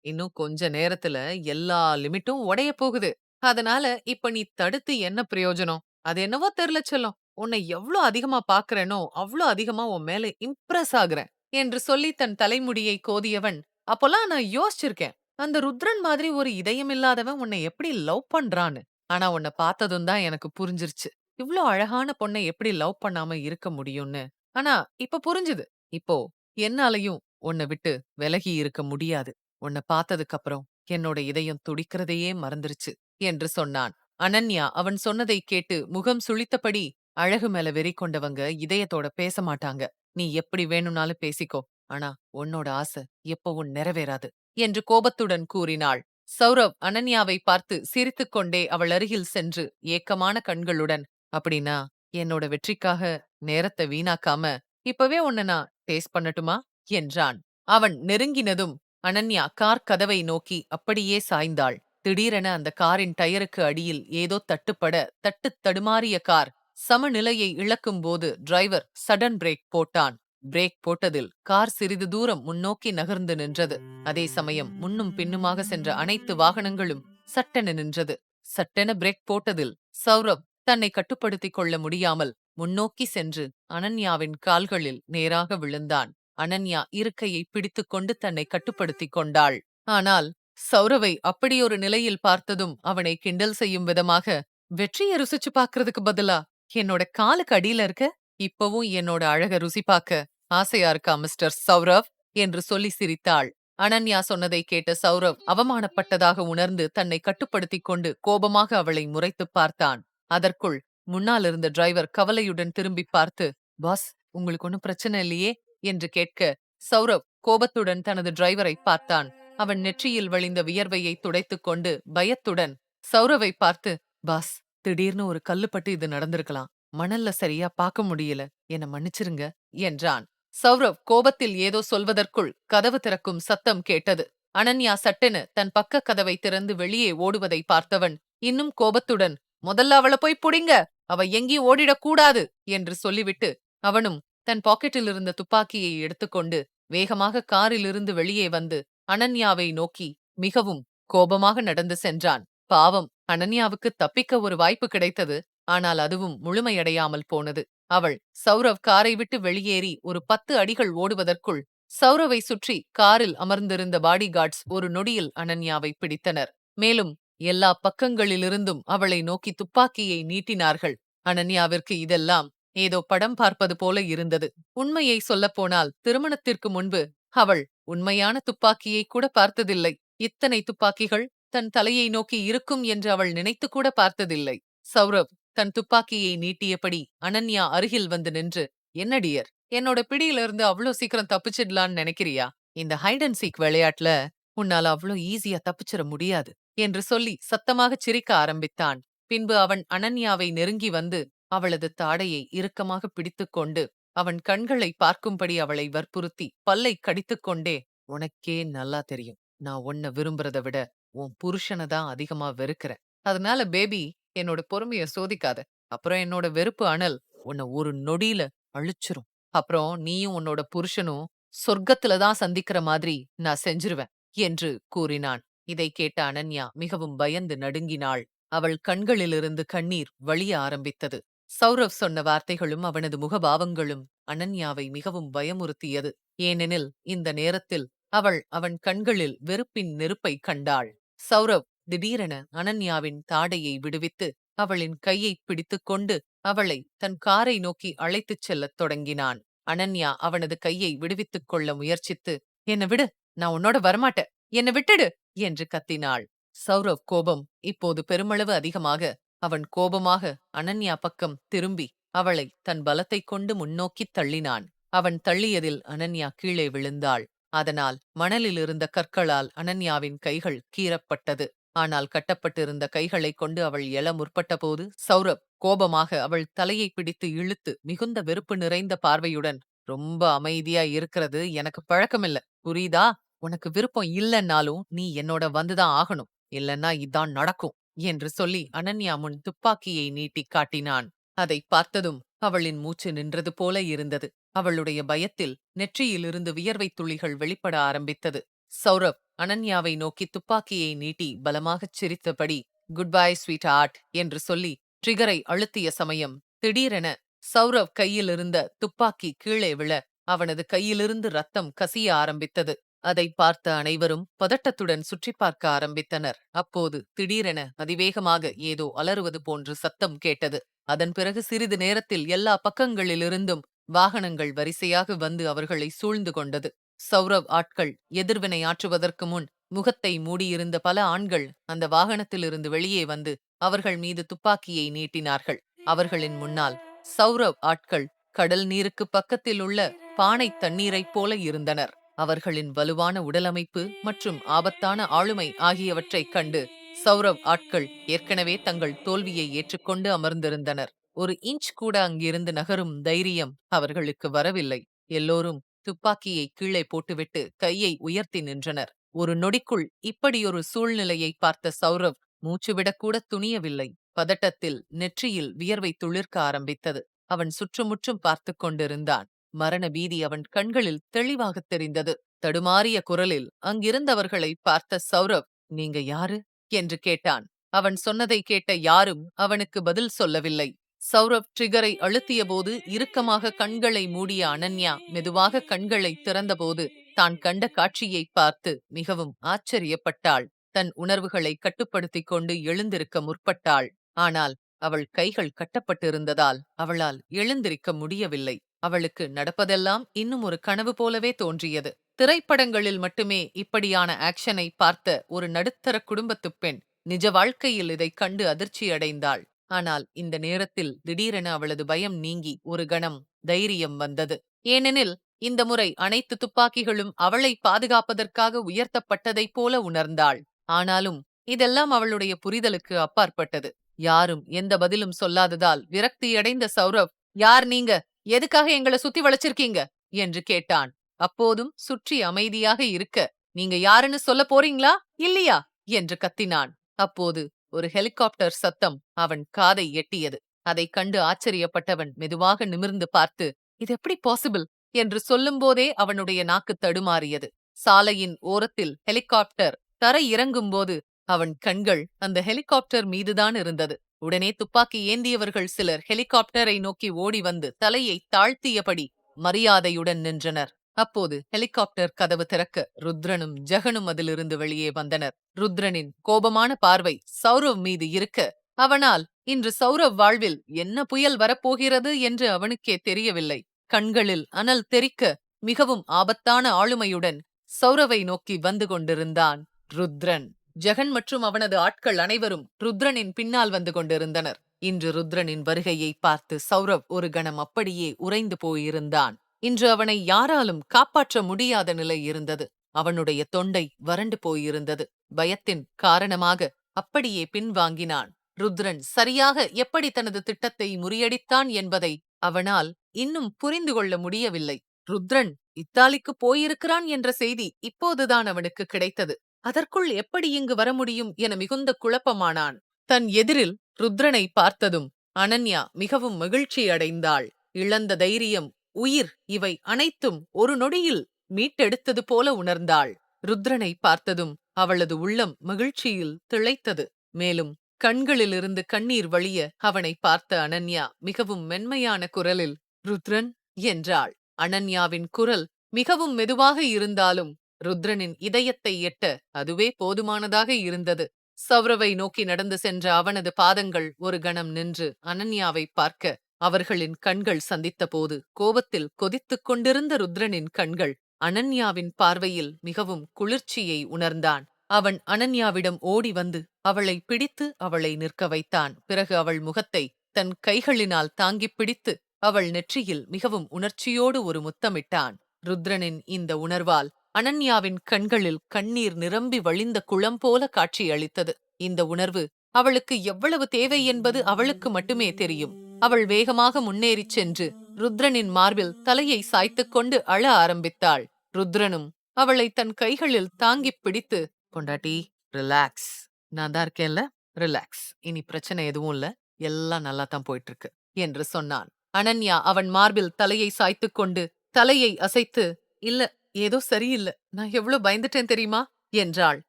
இன்னும் கொஞ்ச நேரத்துல எல்லா லிமிட்டும் உடைய போகுது. அதனால இப்ப நீ தடுத்து என்ன பிரயோஜனம்? அது என்னவோ தெரியல செல்லம். உன்னை எவ்ளோ அதிகமா பாக்குறேனோ அவ்ளோ அதிகமா உன் மேல இம்ப்ரெஸ் ஆகுறேன் என்று சொல்லி தன் தலைமுடியை கோதியவன். அப்போல்லாம் நான் யோசிச்சிருக்கேன். அந்த ருத்ரன் மாதிரி ஒரு இதயம் இல்லாதவன் உன்னை எப்படி லவ் பண்றான்னு. ஆனா உன்னை பார்த்ததும் தான் எனக்கு புரிஞ்சிருச்சு. இவ்ளோ அழகான பொண்ணை எப்படி லவ் பண்ணாம இருக்க முடியும்னு. ஆனா இப்ப புரிஞ்சுது. இப்போ என்னாலையும் உன்னை விட்டு விலகி இருக்க முடியாது. உன்னை பார்த்ததுக்கு அப்புறம் என்னோட இதயம் துடிக்கிறதையே மறந்துருச்சு என்று சொன்னான். அனன்யா அவன் சொன்னதை கேட்டு முகம் சுளித்தபடி அழகு மேல வெறி கொண்டவங்க இதயத்தோட பேச மாட்டாங்க. நீ எப்படி வேணும்னாலும் பேசிக்கோ. ஆனா உன்னோட ஆசை எப்பவும் நிறைவேறாது என்று கோபத்துடன் கூறினாள். சௌரவ் அனன்யாவை பார்த்து சிரித்துக்கொண்டே அவள் அருகில் சென்று ஏக்கமான கண்களுடன் அப்படின்னா என்னோட வெற்றிக்காக நேரத்தை வீணாக்காம இப்பவே உன்னை நான் டேஸ்ட் பண்ணட்டுமா? என்றான். அவன் நெருங்கினதும் அனன்யா கார் கதவை நோக்கி அப்படியே சாய்ந்தாள். திடீரென அந்த காரின் டயருக்கு அடியில் ஏதோ தட்டுப்பட தட்டு தடுமாறிய கார் சமநிலையை இழக்கும் போது டிரைவர் சடன் பிரேக் போட்டான். பிரேக் போட்டதில் கார் சிறிது தூரம் முன்னோக்கி நகர்ந்து நின்றது. அதே சமயம் முன்னும் பின்னுமாக சென்ற அனைத்து வாகனங்களும் சட்டென நின்றது. சட்டென பிரேக் போட்டதில் சௌரவ் தன்னை கட்டுப்படுத்திக் கொள்ள முடியாமல் முன்னோக்கி சென்று அனன்யாவின் கால்களில் நேராக விழுந்தான். அனன்யா இருக்கையை பிடித்துக்கொண்டு தன்னை கட்டுப்படுத்திக் கொண்டாள். ஆனால் சௌரவை அப்படியொரு நிலையில் பார்த்ததும் அவனை கிண்டல் செய்யும் விதமாக வெற்றியை ருசிச்சு பார்க்கறதுக்கு பதிலா? என்னோட காலுக்கு அடியில இருக்க? இப்பவும் என்னோட அழக ருசி பார்க்க? ஆசையா இருக்கா மிஸ்டர் சௌரவ்? என்று சொல்லி சிரித்தாள். அனன்யா சொன்னதை கேட்ட சௌரவ் அவமானப்பட்டதாக உணர்ந்து தன்னை கட்டுப்படுத்திக் கொண்டு கோபமாக அவளை முறைத்துப் பார்த்தான். அதற்குள் முன்னால் இருந்த டிரைவர் கவலையுடன் திரும்பி பார்த்து பாஸ் உங்களுக்கு ஒன்னும் பிரச்சனை இல்லையே? என்று கேட்க சௌரவ் கோபத்துடன் தனது டிரைவரை பார்த்தான். அவன் நெற்றியில் வழிந்த வியர்வையை துடைத்துக் கொண்டு பயத்துடன் சௌரவை பார்த்து பாஸ் திடீர்னு ஒரு கல்லுப்பட்டு இது நடந்திருக்கலாம். மணல்ல சரியா பார்க்க முடியல. என்ன மன்னிச்சிருங்க என்றான். சௌரவ் கோபத்தில் ஏதோ சொல்வதற்குள் கதவு திறக்கும் சத்தம் கேட்டது. அனன்யா சட்டென தன் பக்க கதவை திறந்து வெளியே ஓடுவதை பார்த்தவன் இன்னும் கோபத்துடன் முதல்ல அவளை போய் புடிங்க அவ எங்கேயும் ஓடிடக்கூடாது என்று சொல்லிவிட்டு அவனும் தன் பாக்கெட்டில் இருந்த துப்பாக்கியை எடுத்துக்கொண்டு வேகமாக காரிலிருந்து வெளியே வந்து அனன்யாவை நோக்கி மிகவும் கோபமாக நடந்து சென்றான். பாவம் அனன்யாவுக்கு தப்பிக்க ஒரு வாய்ப்பு கிடைத்தது ஆனால் அதுவும் முழுமையடையாமல் போனது. அவள் சௌரவ் காரை விட்டு வெளியேறி ஒரு பத்து அடிகள் ஓடுவதற்குள் சௌரவை சுற்றி காரில் அமர்ந்திருந்த பாடிகார்ட்ஸ் ஒரு நொடியில் அனன்யாவை பிடித்தனர். மேலும் எல்லா பக்கங்களிலிருந்தும் அவளை நோக்கி துப்பாக்கியை நீட்டினார்கள். அனன்யாவிற்கு இதெல்லாம் ஏதோ படம் பார்ப்பது போல இருந்தது. உண்மையை சொல்லப்போனால் திருமணத்திற்கு முன்பு அவள் உண்மையான துப்பாக்கியை கூட பார்த்ததில்லை. இத்தனை துப்பாக்கிகள் தன் தலையை நோக்கி இருக்கும் என்று அவள் நினைத்து கூட பார்த்ததில்லை. சௌரவ் தன் துப்பாக்கியை நீட்டியபடி அனன்யா அருகில் வந்து நின்று என்ன டியர் என்னோட பிடியிலிருந்து அவ்வளோ சீக்கிரம் தப்பிச்சிடலான்னு நினைக்கிறியா? இந்த ஹைட் அண்ட் சீக் விளையாட்டுல உன்னால அவ்வளோ ஈஸியா தப்பிச்சிட முடியாது என்று சொல்லி சத்தமாகச் சிரிக்க ஆரம்பித்தான். பின்பு அவன் அனன்யாவை நெருங்கி வந்து அவளது தாடையை இறுக்கமாக பிடித்துக்கொண்டு அவன் கண்களை பார்க்கும்படி அவளை வற்புறுத்தி பல்லை கடித்துக்கொண்டே உனக்கே நல்லா தெரியும். நான் உன்னை விரும்புறத விட உன் புருஷனை தான் அதிகமா வெறுக்கிறேன் அதனால பேபி என்னோட பொறுமைய சோதிக்காத. அப்புறம் என்னோட வெறுப்பு அனல் உன்னை ஒரு நொடியில அழிச்சிரும். அப்புறம் நீயும் உன்னோட புருஷனும் சொர்க்கத்துல தான் சந்திக்கிற மாதிரி நான் செஞ்சிருவேன். என்று கூறினான். இதை கேட்ட அனன்யா மிகவும் பயந்து நடுங்கினாள். அவள் கண்களிலிருந்து கண்ணீர் வழிய ஆரம்பித்தது. சௌரவ் சொன்ன வார்த்தைகளும் அவனது முகபாவங்களும் அனன்யாவை மிகவும் பயமுறுத்தியது. ஏனெனில் இந்த நேரத்தில் அவள் அவன் கண்களில் வெறுப்பின் நெருப்பை கண்டாள். சௌரவ் திடீரென அனன்யாவின் தாடையை விடுவித்து அவளின் கையை பிடித்துக்கொண்டு அவளை தன் காரை நோக்கி அழைத்துச் செல்லத் தொடங்கினான். அனன்யா அவனது கையை விடுவித்துக் கொள்ள முயற்சித்து என்ன விடு! நான் உன்னோட வரமாட்டேன். என்னை விட்டுடு! என்று கத்தினாள். சௌரவ் கோபம் இப்போது பெருமளவு அதிகமாக அவன் கோபமாக அனன்யா பக்கம் திரும்பி அவளை தன் பலத்தைக் கொண்டு முன்னோக்கித் தள்ளினான். அவன் தள்ளியதில் அனன்யா கீழே விழுந்தாள். அதனால் மணலில் இருந்த கற்களால் அனன்யாவின் கைகள் கீறப்பட்டது. ஆனால் கட்டப்பட்டிருந்த கைகளைக் கொண்டு அவள் எழ முற்பட்டபோது சௌரப் கோபமாக அவள் தலையை பிடித்து இழுத்து மிகுந்த வெறுப்பு நிறைந்த பார்வையுடன் ரொம்ப அமைதியா இருக்கிறது எனக்கு பழக்கமில்ல. புரியுதா? உனக்கு விருப்பம் இல்லைன்னாலும் நீ என்னோட வந்துதான் ஆகணும். இல்லைன்னா இதான் நடக்கும் என்று சொல்லி அனன்யா முன் துப்பாக்கியை நீட்டி காட்டினான். அதை பார்த்ததும் அவளின் மூச்சு நின்றது போல இருந்தது. அவளுடைய பயத்தில் நெற்றியிலிருந்து வியர்வைத் துளிகள் வெளிப்பட ஆரம்பித்தது. சௌரவ் அனன்யாவை நோக்கி துப்பாக்கியை நீட்டி பலமாகச் சிரித்தபடி குட் பை ஸ்வீட் ஆர்ட் என்று சொல்லி ட்ரிகரை அழுத்திய சமயம் திடீரென சௌரவ் கையிலிருந்த துப்பாக்கி கீழே விழ அவனது கையிலிருந்து ரத்தம் கசிய ஆரம்பித்தது. அதை பார்த்த அனைவரும் பதட்டத்துடன் சுற்றி பார்க்க ஆரம்பித்தனர். அப்போது திடீரென அதிவேகமாக ஏதோ அலறுவது போன்று சத்தம் கேட்டது. அதன் பிறகு சிறிது நேரத்தில் எல்லா பக்கங்களிலிருந்தும் வாகனங்கள் வரிசையாக வந்து அவர்களை சூழ்ந்து கொண்டது. சௌரவ் ஆட்கள் எதிர்வினை ஆற்றுவதற்கு முன் முகத்தை மூடியிருந்த பல ஆண்கள் அந்த வாகனத்திலிருந்து வெளியே வந்து அவர்கள் மீது துப்பாக்கியை நீட்டினார்கள். அவர்களின் முன்னால் சௌரவ் ஆட்கள் கடல் நீருக்கு பக்கத்தில் உள்ள பானை தண்ணீரைப் போல இருந்தனர். அவர்களின் வலுவான உடலமைப்பு மற்றும் ஆபத்தான ஆளுமை ஆகியவற்றைக் கண்டு சௌரவ் ஆட்கள் ஏற்கனவே தங்கள் தோல்வியை ஏற்றுக்கொண்டு அமர்ந்திருந்தனர். ஒரு இன்ச் கூட அங்கிருந்து நகரும் தைரியம் அவர்களுக்கு வரவில்லை. எல்லோரும் துப்பாக்கியை கீழே போட்டுவிட்டு கையை உயர்த்தி நின்றனர். ஒரு நொடிக்குள் இப்படியொரு சூழ்நிலையை பார்த்த சௌரவ் மூச்சுவிடக்கூட துணியவில்லை. பதட்டத்தில் நெற்றியில் வியர்வை துளிர்க்க ஆரம்பித்தது. அவன் சுற்றுமுற்றும் பார்த்துக் கொண்டிருந்தான். மரண பீதி அவன் கண்களில் தெளிவாகத் தெரிந்தது. தடுமாறிய குரலில் அங்கிருந்தவர்களை பார்த்த சௌரவ் நீங்க யாரு? என்று கேட்டான். அவன் சொன்னதை கேட்ட யாரும் அவனுக்கு பதில் சொல்லவில்லை. சௌரவ் ட்ரிகரை அழுத்தியபோது இறுக்கமாக கண்களை மூடிய அனன்யா மெதுவாக கண்களை திறந்தபோது தான் கண்ட காட்சியை பார்த்து மிகவும் ஆச்சரியப்பட்டாள். தன் உணர்வுகளை கட்டுப்படுத்திக் கொண்டு எழுந்திருக்க முற்பட்டாள். ஆனால் அவள் கைகள் கட்டப்பட்டிருந்ததால் அவளால் எழுந்திருக்க முடியவில்லை. அவளுக்கு நடப்பதெல்லாம் இன்னும் ஒரு கனவு போலவே தோன்றியது. திரைப்படங்களில் மட்டுமே இப்படியான ஆக்ஷனை பார்த்த ஒரு நடுத்தர குடும்பத்துப் பெண் நிஜ வாழ்க்கையில் இதைக் கண்டு அதிர்ச்சியடைந்தாள் ஆனால் இந்த நேரத்தில் திடீரென அவளது பயம் நீங்கி ஒரு கணம் தைரியம் வந்தது. ஏனெனில் இந்த முறை அனைத்து துப்பாக்கிகளும் அவளை பாதுகாப்பதற்காக உயர்த்தப்பட்டதைப் போல உணர்ந்தாள். ஆனாலும் இதெல்லாம் அவளுடைய புரிதலுக்கு அப்பாற்பட்டது. யாரும் எந்த பதிலும் சொல்லாததால் விரக்தியடைந்த சௌரவ் யார் நீங்க? எதுக்காக எங்களை சுத்தி வளைச்சிருக்கீங்க? என்று கேட்டான். அப்போதும் சுற்றி அமைதியாக இருக்க நீங்க யாருன்னு சொல்ல போறீங்களா? இல்லையா? என்று கத்தினான். அப்போது ஒரு ஹெலிகாப்டர் சத்தம் அவன் காதை எட்டியது. அதைக் கண்டு ஆச்சரியப்பட்டவன் மெதுவாக நிமிர்ந்து பார்த்து இது எப்படி பாசிபிள்? என்று சொல்லும்போதே அவனுடைய நாக்கு தடுமாறியது. சாலையின் ஓரத்தில் ஹெலிகாப்டர் தரை இறங்கும்போது அவன் கண்கள் அந்த ஹெலிகாப்டர் மீதுதான் இருந்தது. உடனே துப்பாக்கி ஏந்தியவர்கள் சிலர் ஹெலிகாப்டரை நோக்கி ஓடி வந்து தலையை தாழ்த்தியபடி மரியாதையுடன் நின்றனர். அப்போது ஹெலிகாப்டர் கதவு திறக்க ருத்ரனும் ஜெகனும் அதிலிருந்து வெளியே வந்தனர். ருத்ரனின் கோபமான பார்வை சௌரவ் மீது இருக்க அவனால் இன்று சௌரவ் வாழ்வில் என்ன புயல் வரப்போகிறது என்று அவனுக்கே தெரியவில்லை. கண்களில் அனல் தெறிக்க மிகவும் ஆபத்தான ஆளுமையுடன் சௌரவை நோக்கி வந்து கொண்டிருந்தான் ருத்ரன். ஜெகன் மற்றும் அவனது ஆட்கள் அனைவரும் ருத்ரனின் பின்னால் வந்து கொண்டிருந்தனர். இன்று ருத்ரனின் வருகையை பார்த்து சௌரவ் ஒரு கணம் அப்படியே உறைந்து போயிருந்தான். இன்று அவனை யாராலும் காப்பாற்ற முடியாத நிலை இருந்தது. அவனுடைய தொண்டை வறண்டு போயிருந்தது. பயத்தின் காரணமாக அப்படியே பின்வாங்கினான். ருத்ரன் சரியாக எப்படி தனது திட்டத்தை முறியடித்தான் என்பதை அவனால் இன்னும் புரிந்து கொள்ள முடியவில்லை. ருத்ரன் இத்தாலிக்கு போயிருக்கிறான் என்ற செய்தி இப்போதுதான் அவனுக்கு கிடைத்தது. அதற்குள் எப்படி இங்கு வர முடியும் என மிகுந்த குழப்பமானான். தன் எதிரில் ருத்ரனை பார்த்ததும் அனன்யா மிகவும் மகிழ்ச்சி அடைந்தாள். இழந்த தைரியம் உயிர் இவை அனைத்தும் ஒரு நொடியில் மீட்டெடுத்தது போல உணர்ந்தாள். ருத்ரனை பார்த்ததும் அவளது உள்ளம் மகிழ்ச்சியில் திளைத்தது. மேலும் கண்களிலிருந்து கண்ணீர் வழிய அவனை பார்த்த அனன்யா மிகவும் மென்மையான குரலில் ருத்ரன் என்றாள். அனன்யாவின் குரல் மிகவும் மெதுவாக இருந்தாலும் ருத்ரனின் இதயத்தை எட்ட. அதுவே போதுமானதாக இருந்தது. சௌரவை நோக்கி நடந்து சென்ற அவனது பாதங்கள் ஒரு கணம் நின்று அனன்யாவை பார்க்க அவர்களின் கண்கள் சந்தித்தபோது கோபத்தில் கொதித்துக் கொண்டிருந்த ருத்ரனின் கண்கள் அனன்யாவின் பார்வையில் மிகவும் குளிர்ச்சியை உணர்ந்தான். அவன் அனன்யாவிடம் ஓடி வந்து அவளை பிடித்து அவளை நிற்க வைத்தான். பிறகு அவள் முகத்தை தன் கைகளினால் தாங்கிப் பிடித்து அவள் நெற்றியில் மிகவும் உணர்ச்சியோடு ஒரு முத்தமிட்டான். ருத்ரனின் இந்த உணர்வால் அனன்யாவின் கண்களில் கண்ணீர் நிரம்பி வழிந்த குளம் போல காட்சியளித்தது. இந்த உணர்வு அவளுக்கு எவ்வளவு தேவை என்பது அவளுக்கு மட்டுமே தெரியும். அவள் வேகமாக முன்னேறிச் சென்று ருத்ரனின் மார்பில் தலையை சாய்த்துக் கொண்டு அழ ஆரம்பித்தாள். ருத்ரனும் அவளை தன் கைகளில் தாங்கிப் பிடித்து பொண்டாட்டி ரிலாக்ஸ் நான் தான் இருக்கேன்ல? ரிலாக்ஸ் இனி பிரச்சனை எதுவும் இல்ல. எல்லாம் நல்லா தான் போயிட்டு இருக்கு என்று சொன்னான். அனன்யா அவன் மார்பில் தலையை சாய்த்துக் கொண்டு தலையை அசைத்து இல்ல ஏதோ சரியில்ல. நான் எவ்வளவு பயந்துட்டேன் தெரியுமா? என்றாள்.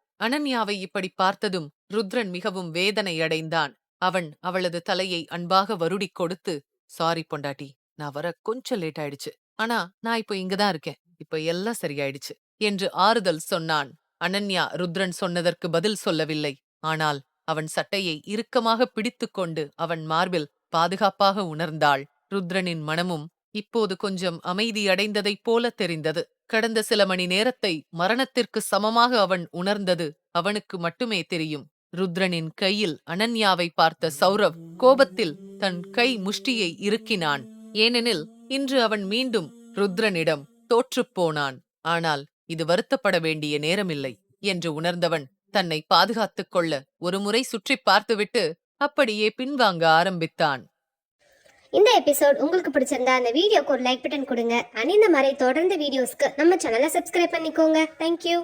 அனன்யாவை இப்படி பார்த்ததும் ருத்ரன் மிகவும் வேதனை அடைந்தான். அவன் அவளது தலையை அன்பாக வருடிக் கொடுத்து சாரி பொண்டாட்டி நான் வர கொஞ்சம் லேட் ஆயிடுச்சு. ஆனா நான் இப்போ இங்கதான் இருக்கேன். இப்ப எல்லாம் சரியாயிடுச்சு என்று ஆறுதல் சொன்னான். அனன்யா ருத்ரன் சொன்னதற்கு பதில் சொல்லவில்லை. ஆனால் அவன் சட்டையை இறுக்கமாக பிடித்துக்கொண்டு அவன் மார்பில் பாதுகாப்பாக உணர்ந்தாள். ருத்ரனின் மனமும் இப்போது கொஞ்சம் அமைதியடைந்ததைப் போல தெரிந்தது. கடந்த சில மணி நேரத்தை மரணத்திற்கு சமமாக அவன் உணர்ந்தது அவனுக்கு மட்டுமே தெரியும். ருத்ரனின் கையில் அனன்யாவை பார்த்த சௌரவ் கோபத்தில் தன் கை முஷ்டியை இறுக்கினான். ஏனெனில் இன்று அவன் மீண்டும் ருத்ரனிடம் தோற்றுப்போனான் ஆனால் இது வருத்தப்பட வேண்டிய நேரமில்லை என்று உணர்ந்தவன் தன்னை பாதுகாத்துக் கொள்ள ஒருமுறை சுற்றி பார்த்துவிட்டு அப்படியே பின்வாங்க ஆரம்பித்தான். இந்த எபிசோட் உங்களுக்கு பிடிச்சிருந்தா அந்த வீடியோக்கு ஒரு லைக் பட்டன் கொடுங்க. அண்ட் இந்த மாதிரி தொடர்ந்து வீடியோஸ்க்கு நம்ம சேனலை சப்ஸ்கிரைப் பண்ணிக்கோங்க. தேங்க்யூ